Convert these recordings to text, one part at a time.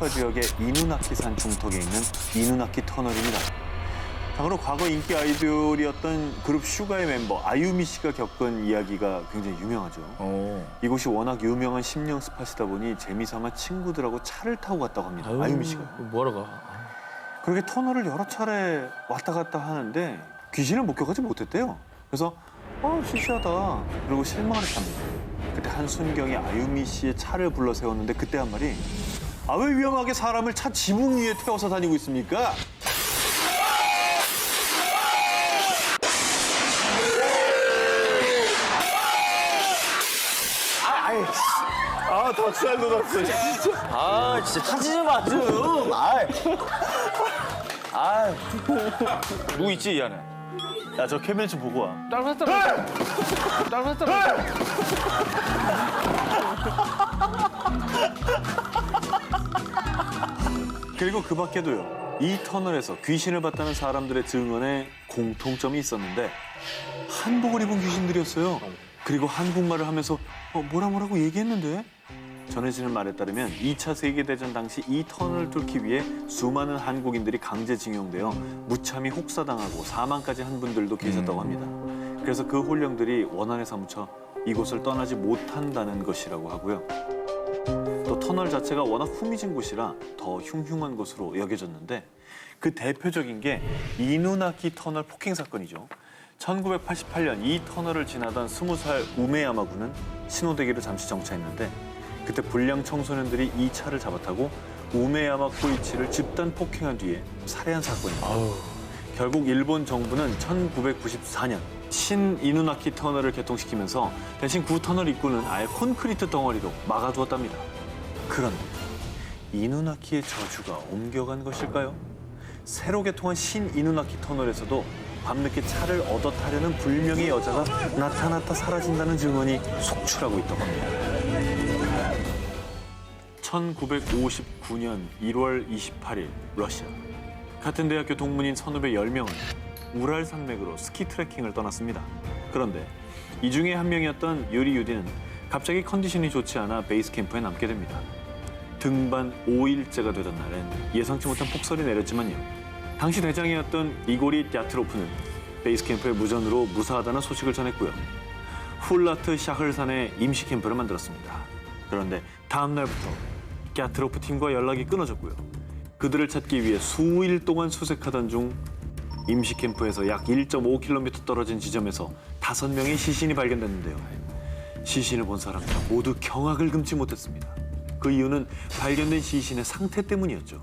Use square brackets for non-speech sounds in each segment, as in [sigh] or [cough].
시카고파 지역의 이누나키산 중턱에 있는 이누나키 터널입니다. 참고로 과거 인기 아이돌이었던 그룹 슈가의 멤버 아유미 씨가 겪은 이야기가 굉장히 유명하죠. 이곳이 워낙 유명한 심령 스팟이다 보니 재미삼아 친구들하고 차를 타고 갔다고 합니다. 아유미 씨가. 뭐하러 가? 그렇게 터널을 여러 차례 왔다 갔다 하는데 귀신을 목격하지 못했대요. 그래서 어 시시하다. 그리고 실망을 했답니다. 그때 한순경이 아유미 씨의 차를 불러 세웠는데 그때 한 말이 아 왜 위험하게 사람을 차 지붕 위에 태워서 다니고 있습니까? 아 덕살 돋았어. 아 진짜 타지 좀 마, 좀. 아, 아, 누구 있지 이 안에? 야 저 캐비넷 좀 보고 와. 따라 따라. [laughs] 그리고 그 밖에도요. 이 터널에서 귀신을 봤다는 사람들의 증언에 공통점이 있었는데 한복을 입은 귀신들이었어요. 그리고 한국말을 하면서 어, 뭐라 뭐라고 얘기했는데 전해지는 말에 따르면 2차 세계대전 당시 이 터널을 뚫기 위해 수많은 한국인들이 강제징용되어 무참히 혹사당하고 사망까지 한 분들도 계셨다고 합니다. 그래서 그 혼령들이 원한에 사무쳐 이곳을 떠나지 못한다는 것이라고 하고요. 또 터널 자체가 워낙 후미진 곳이라 더 흉흉한 곳으로 여겨졌는데 그 대표적인 게 이누나키 터널 폭행 사건이죠. 1988년 이 터널을 지나던 20살 우메야마 군은 신호대기를 잠시 정차했는데 그때 불량 청소년들이 이 차를 잡아타고 우메야마 코이치를 집단 폭행한 뒤에 살해한 사건입니다. 결국 일본 정부는 1994년 신이누나키 터널을 개통시키면서 대신 구 터널 입구는 아예 콘크리트 덩어리로 막아두었답니다. 그런데 이누나키의 저주가 옮겨간 것일까요? 새로 개통한 신 이누나키 터널에서도 밤늦게 차를 얻어 타려는 불명의 여자가 나타났다 사라진다는 증언이 속출하고 있다고 합니다. 1959년 1월 28일 러시아 같은 대학교 동문인 선후배 10명은 우랄 산맥으로 스키 트레킹을 떠났습니다. 그런데 이 중에 한 명이었던 유리 유디는 갑자기 컨디션이 좋지 않아 베이스 캠프에 남게 됩니다. 등반 5일째가 되던 날엔 예상치 못한 폭설이 내렸지만요. 당시 대장이었던 이고리 야트로프는 베이스 캠프에 무전으로 무사하다는 소식을 전했고요. 훌라트 샤흘산에 임시 캠프를 만들었습니다. 그런데 다음 날부터 갸트로프 팀과 연락이 끊어졌고요. 그들을 찾기 위해 수일 동안 수색하던 중 임시 캠프에서 약 1.5km 떨어진 지점에서 다섯 명의 시신이 발견됐는데요. 시신을 본 사람들 모두 경악을 금치 못했습니다. 그 이유는 발견된 시신의 상태 때문이었죠.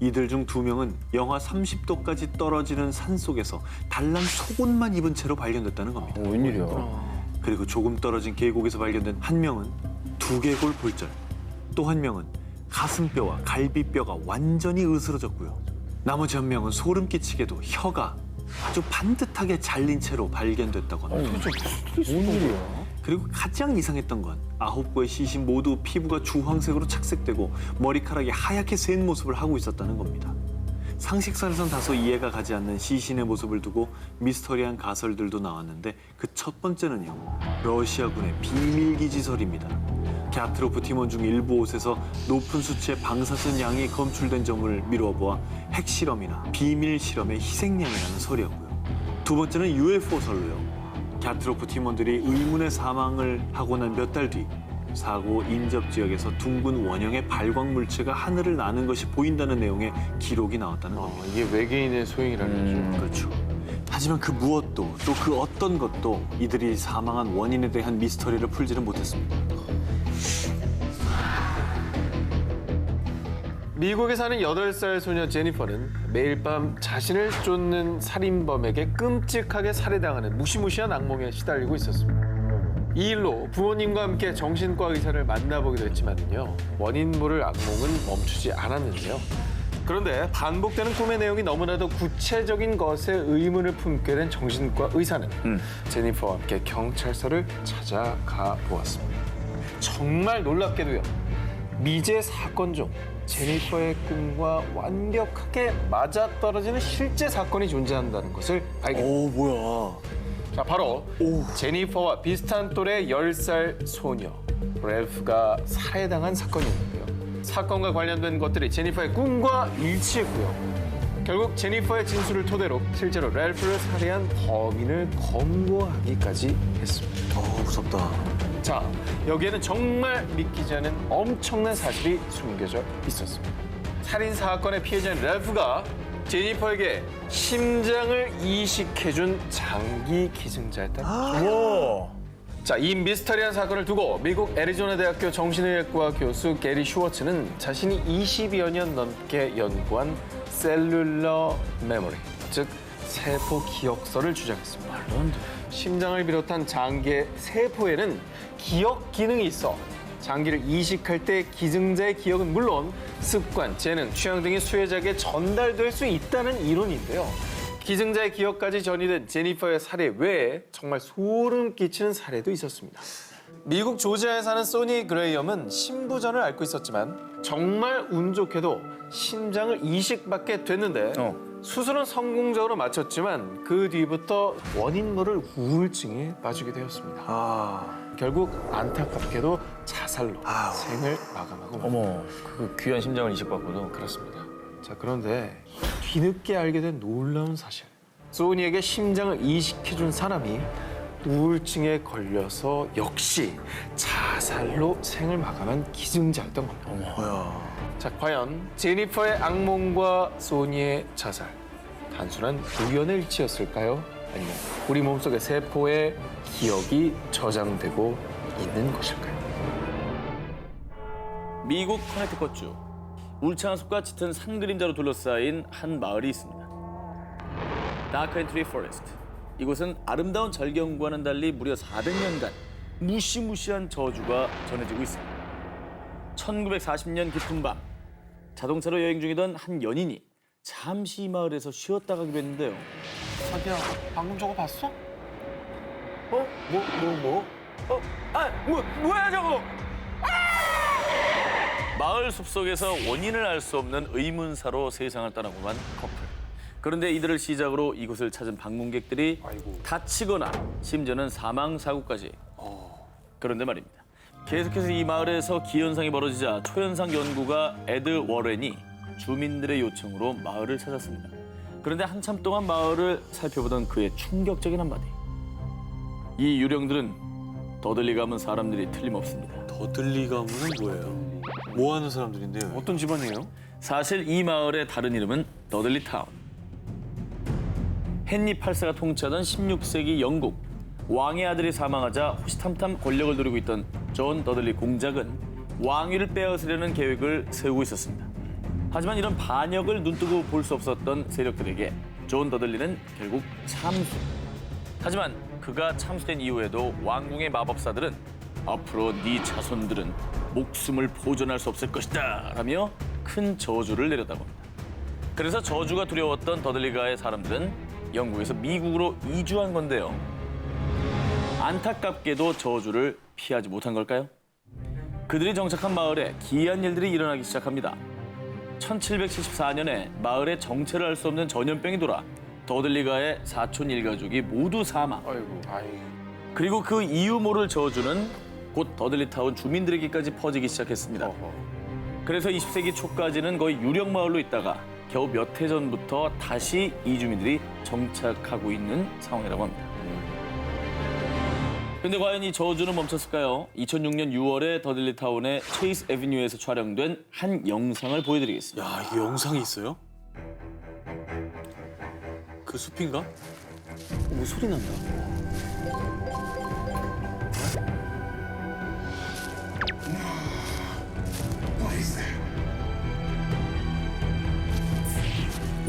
이들 중 두 명은 영하 30도까지 떨어지는 산 속에서 달랑 속옷만 입은 채로 발견됐다는 겁니다. 웬일이야? 그리고 조금 떨어진 계곡에서 발견된 한 명은 두개골 골절, 또 한 명은 가슴뼈와 갈비뼈가 완전히 으스러졌고요. 나머지 한 명은 소름 끼치게도 혀가 아주 반듯하게 잘린 채로 발견됐다고 합니다. 웬일이야? 그리고 가장 이상했던 건 아홉 구의 시신 모두 피부가 주황색으로 착색되고 머리카락이 하얗게 새는 모습을 하고 있었다는 겁니다. 상식선에선 다소 이해가 가지 않는 시신의 모습을 두고 미스터리한 가설들도 나왔는데 그 첫 번째는요. 러시아군의 비밀기지설입니다. 갸트로프 팀원 중 일부 옷에서 높은 수치의 방사선 양이 검출된 점을 미루어 보아 핵실험이나 비밀 실험의 희생양이라는 설이었고요. 두 번째는 UFO 설로요. 갸트로프 팀원들이 의문의 사망을 하고 난 몇 달 뒤 사고 인접 지역에서 둥근 원형의 발광 물체가 하늘을 나는 것이 보인다는 내용의 기록이 나왔다는 겁니다. 이게 외계인의 소행이라는 거죠. 그렇죠. 하지만 그 무엇도 또 그 어떤 것도 이들이 사망한 원인에 대한 미스터리를 풀지는 못했습니다. 미국에 사는 8살 소녀 제니퍼는 매일 밤 자신을 쫓는 살인범에게 끔찍하게 살해당하는 무시무시한 악몽에 시달리고 있었습니다. 이 일로 부모님과 함께 정신과 의사를 만나보기도 했지만요. 원인 모를 악몽은 멈추지 않았는데요. 그런데 반복되는 꿈의 내용이 너무나도 구체적인 것에 의문을 품게 된 정신과 의사는 제니퍼와 함께 경찰서를 찾아가 보았습니다. 정말 놀랍게도요. 미제 사건 중 제니퍼의 꿈과 완벽하게 맞아떨어지는 실제 사건이 존재한다는 것을 알게 됩니다. 오 뭐야? 자, 바로 제니퍼와 비슷한 또래 10살 소녀 렐프가 살해당한 사건이었는데요. 사건과 관련된 것들이 제니퍼의 꿈과 일치했고요. 결국 제니퍼의 진술을 토대로 실제로 랄프를 살해한 범인을 검거하기까지 했습니다. 어, 무섭다. 자, 여기에는 정말 믿기지 않은 엄청난 사실이 숨겨져 있었습니다. 살인 사건의 피해자인 랄프가 제니퍼에게 심장을 이식해준 장기 기증자였다는 거죠. 자, 이 미스터리한 사건을 두고 미국 애리조나 대학교 정신의학과 교수 게리 슈워츠는 자신이 20여 년 넘게 연구한 셀룰러 메모리, 즉 세포 기억서를 주장했습니다. 심장을 비롯한 장기의 세포에는 기억 기능이 있어 장기를 이식할 때 기증자의 기억은 물론 습관, 재능, 취향 등이 수혜자에게 전달될 수 있다는 이론인데요. 기증자의 기억까지 전이된 제니퍼의 살해 외에 정말 소름 끼치는 사례도 있었습니다. 미국 조지아에 사는 소니 그레이엄은 신부전을 앓고 있었지만 정말 운 좋게도 심장을 이식받게 됐는데 수술은 성공적으로 마쳤지만 그 뒤부터 원인 모를 우울증에 빠지게 되었습니다. 아, 결국 안타깝게도 자살로 아우. 생을 마감하고. 어머, 그 귀한 심장을 이식받고도. 그렇습니다. 자 그런데 뒤늦게 알게 된 놀라운 사실. 소니에게 심장을 이식해준 사람이 우울증에 걸려서 역시 자살로 생을 마감한 기증자였던 겁니다. 뭐야. 자 과연 제니퍼의 악몽과 소니의 자살 단순한 우연의 일치였을까요? 아니면 우리 몸속의 세포에 기억이 저장되고 있는 것일까요? 미국 커네티컷주 울창한 숲과 짙은 산 그림자로 둘러싸인 한 마을이 있습니다. 다크엔트리 포레스트. 이곳은 아름다운 절경과는 달리 무려 400년간 무시무시한 저주가 전해지고 있습니다. 1940년 깊은 밤 자동차로 여행 중이던 한 연인이 잠시 이 마을에서 쉬었다 가기로 했는데요. 자기야 방금 저거 봤어? 어? 뭐, 뭐, 뭐? 어? 아, 뭐, 뭐야 저거? 마을 숲속에서 원인을 알 수 없는 의문사로 세상을 떠나고만 커플. 그런데 이들을 시작으로 이곳을 찾은 방문객들이 아이고. 다치거나 심지어는 사망 사고까지. 그런데 말입니다. 계속해서 이 마을에서 기현상이 벌어지자 초현상 연구가 에드 워렌이 주민들의 요청으로 마을을 찾았습니다. 그런데 한참 동안 마을을 살펴보던 그의 충격적인 한마디. 이 유령들은 더들리 감은 사람들이 틀림없습니다. 더들리 가문은 뭐예요? 뭐 하는 사람들인데요? 어떤 집안이에요? 사실 이 마을의 다른 이름은 더들리 타운. 헨리 8세가 통치하던 16세기 영국 왕의 아들이 사망하자 호시탐탐 권력을 누리고 있던 존 더들리 공작은 왕위를 빼앗으려는 계획을 세우고 있었습니다. 하지만 이런 반역을 눈뜨고 볼 수 없었던 세력들에게 존 더들리는 결국 참수. 하지만 그가 참수된 이후에도 왕궁의 마법사들은 앞으로 네 자손들은 목숨을 보존할 수 없을 것이다 라며 큰 저주를 내렸다고. 그래서 저주가 두려웠던 더들리가의 사람들은 영국에서 미국으로 이주한 건데요. 안타깝게도 저주를 피하지 못한 걸까요? 그들이 정착한 마을에 기이한 일들이 일어나기 시작합니다. 1774년에 마을에 정체를 알 수 없는 전염병이 돌아 더들리가의 사촌 일가족이 모두 사망. 아이고, 아이고. 그리고 그 이유 모를 저주는 곧 더들리타운 주민들에게까지 퍼지기 시작했습니다. 그래서 20세기 초까지는 거의 유령 마을로 있다가 겨우 몇 해 전부터 다시 이주민들이 정착하고 있는 상황이라고 합니다. 근데 과연 이 저주는 멈췄을까요? 2006년 6월에 더들리타운의 체이스 에비뉴에서 촬영된 한 영상을 보여드리겠습니다. 야, 이 영상이 있어요? 그 숲인가? 뭐 소리 난다.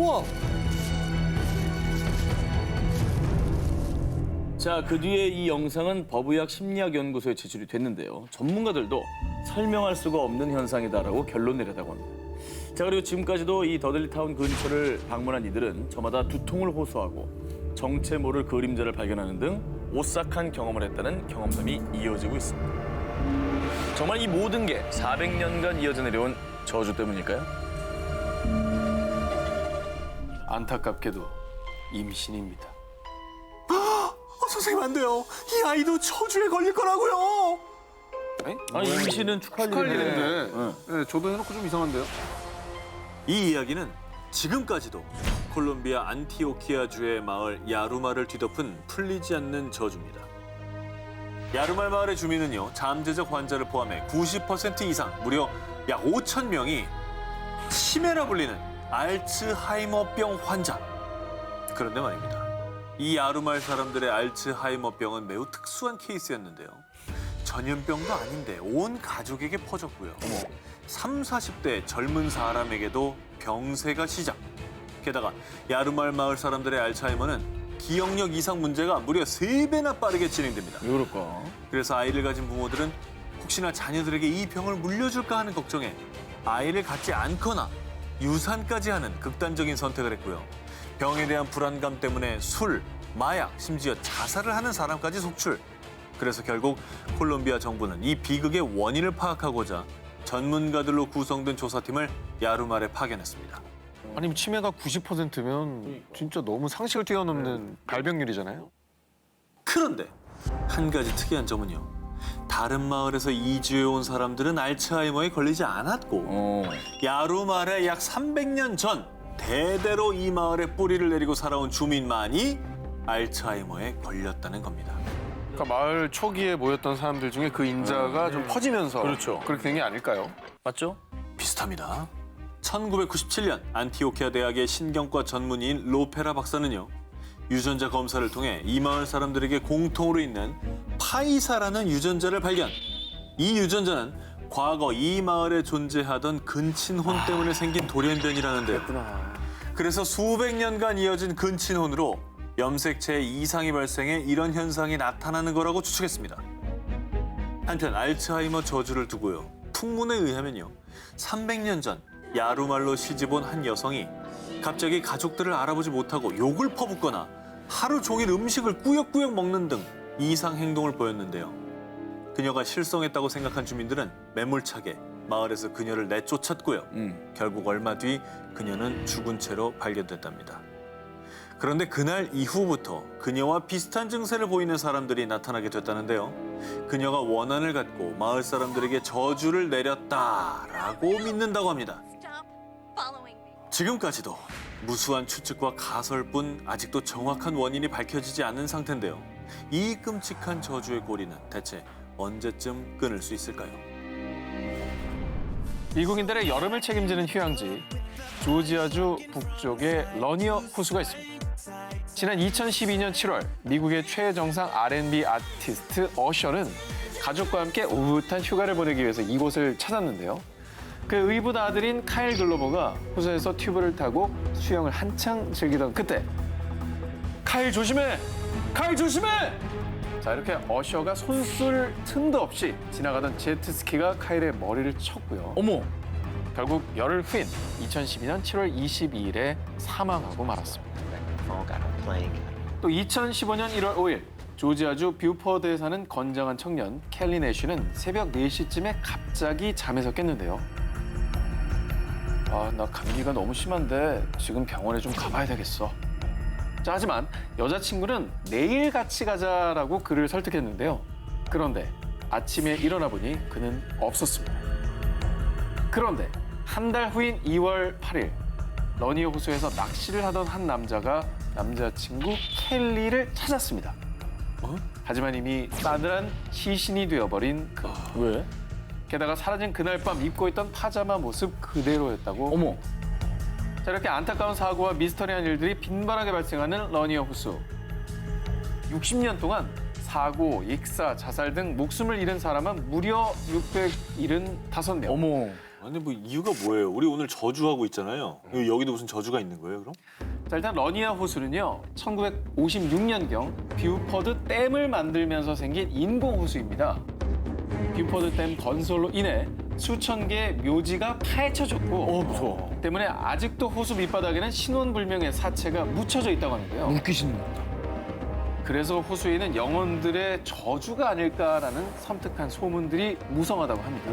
우와! 자, 그 뒤에 이 영상은 법의학 심리학 연구소에 제출이 됐는데요. 전문가들도 설명할 수가 없는 현상이다라고 결론 내렸다고 합니다. 자, 그리고 지금까지도 이 더들리타운 근처를 방문한 이들은 저마다 두통을 호소하고 정체 모를 그림자를 발견하는 등 오싹한 경험을 했다는 경험담이 이어지고 있습니다. 정말 이 모든 게 400년간 이어져 내려온 저주 때문일까요? 안타깝게도 임신입니다. 어, 선생님 안 돼요. 이 아이도 저주에 걸릴 거라고요. 아, 임신은 축하할 축하할 일인데. 일인데. 네, 저도 해놓고 좀 이상한데요? 이 이야기는 지금까지도 콜롬비아 안티오키아주의 마을 야루마를 뒤덮은 풀리지 않는 저주입니다. 야루말 마을의 주민은요 잠재적 환자를 포함해 90% 이상 무려 약 5천 명이 치매라 불리는 알츠하이머병 환자. 그런데 말입니다. 이 야루말 사람들의 알츠하이머병은 매우 특수한 케이스였는데요. 전염병도 아닌데 온 가족에게 퍼졌고요. 3, 40대 젊은 사람에게도 병세가 시작. 게다가 야루말 마을 사람들의 알츠하이머는 기억력 이상 문제가 무려 세배나 빠르게 진행됩니다. 왜 그럴까? 그래서 아이를 가진 부모들은 혹시나 자녀들에게 이 병을 물려줄까 하는 걱정에 아이를 갖지 않거나 유산까지 하는 극단적인 선택을 했고요. 병에 대한 불안감 때문에 술, 마약, 심지어 자살을 하는 사람까지 속출. 그래서 결국 콜롬비아 정부는 이 비극의 원인을 파악하고자 전문가들로 구성된 조사팀을 야루말에 파견했습니다. 아니 치매가 90%면 진짜 너무 상식을 뛰어넘는 발병률이잖아요. 그런데 한 가지 특이한 점은요. 다른 마을에서 이주해 온 사람들은 알츠하이머에 걸리지 않았고 어. 야루말의 약 300년 전 대대로 이 마을에 뿌리를 내리고 살아온 주민만이 알츠하이머에 걸렸다는 겁니다. 그러니까 마을 초기에 모였던 사람들 중에 그 인자가 좀 퍼지면서 그렇죠. 그렇게 된 게 아닐까요? 맞죠? 비슷합니다. 1997년 안티오키아 대학의 신경과 전문의인 로페라 박사는요. 유전자 검사를 통해 이 마을 사람들에게 공통으로 있는 파이사라는 유전자를 발견. 이 유전자는 과거 이 마을에 존재하던 근친혼 때문에 생긴 돌연변이라는데요. 그래서 수백 년간 이어진 근친혼으로 염색체에 이상이 발생해 이런 현상이 나타나는 거라고 추측했습니다. 한편 알츠하이머 저주를 두고요. 풍문에 의하면요. 300년 전 야루말로 시집온 한 여성이 갑자기 가족들을 알아보지 못하고 욕을 퍼붓거나 하루 종일 음식을 꾸역꾸역 먹는 등 이상 행동을 보였는데요. 그녀가 실성했다고 생각한 주민들은 매몰차게 마을에서 그녀를 내쫓았고요. 음. 결국 얼마 뒤 그녀는 죽은 채로 발견됐답니다. 그런데 그날 이후부터 그녀와 비슷한 증세를 보이는 사람들이 나타나게 됐다는데요. 그녀가 원한을 갖고 마을 사람들에게 저주를 내렸다라고 믿는다고 합니다. 지금까지도 무수한 추측과 가설뿐 아직도 정확한 원인이 밝혀지지 않은 상태인데요. 이 끔찍한 저주의 고리는 대체 언제쯤 끊을 수 있을까요? 미국인들의 여름을 책임지는 휴양지 조지아주 북쪽에 러니어 호수가 있습니다. 지난 2012년 7월 미국의 최정상 R&B 아티스트 어셔는 가족과 함께 오붓한 휴가를 보내기 위해서 이곳을 찾았는데요. 그 의붓 아들인 카일 글로버가 호수에서 튜브를 타고 수영을 한창 즐기던 그때 카일 조심해! 카일 조심해! 자 이렇게 어셔가 손쓸 틈도 없이 지나가던 제트스키가 카일의 머리를 쳤고요. 어머. 결국 열흘 후인 2012년 7월 22일에 사망하고 말았습니다. 또 2015년 1월 5일 조지아주 뷰퍼드에 사는 건장한 청년 켈리 내쉬는 새벽 4시쯤에 갑자기 잠에서 깼는데요. 아, 나 감기가 너무 심한데 지금 병원에 좀 가봐야 되겠어. 자, 하지만 여자친구는 내일 같이 가자라고 그를 설득했는데요. 그런데 아침에 일어나 보니 그는 없었습니다. 그런데 한 달 후인 2월 8일 러니어 호수에서 낚시를 하던 한 남자가 남자친구 켈리를 찾았습니다. 하지만 이미 싸늘한 시신이 되어버린 그. 왜? 게다가 사라진 그날 밤 입고 있던 파자마 모습 그대로였다고. 어머. 자, 이렇게 안타까운 사고와 미스터리한 일들이 빈번하게 발생하는 러니어 호수. 60년 동안 사고, 익사, 자살 등 목숨을 잃은 사람은 무려 675명. 어머. 아니 뭐 이유가 뭐예요? 우리 오늘 저주하고 있잖아요. 여기도 무슨 저주가 있는 거예요, 그럼? 자, 일단 러니아 호수는요. 1956년경 뷰퍼드 댐을 만들면서 생긴 인공 호수입니다. 뷰퍼드 댐 건설로 인해 수천 개의 묘지가 파헤쳐졌고 어, 무서워. 때문에 아직도 호수 밑바닥에는 신원불명의 사체가 묻혀져 있다고 하는데요. 같다. 그래서 호수에는 영혼들의 저주가 아닐까라는 섬뜩한 소문들이 무성하다고 합니다.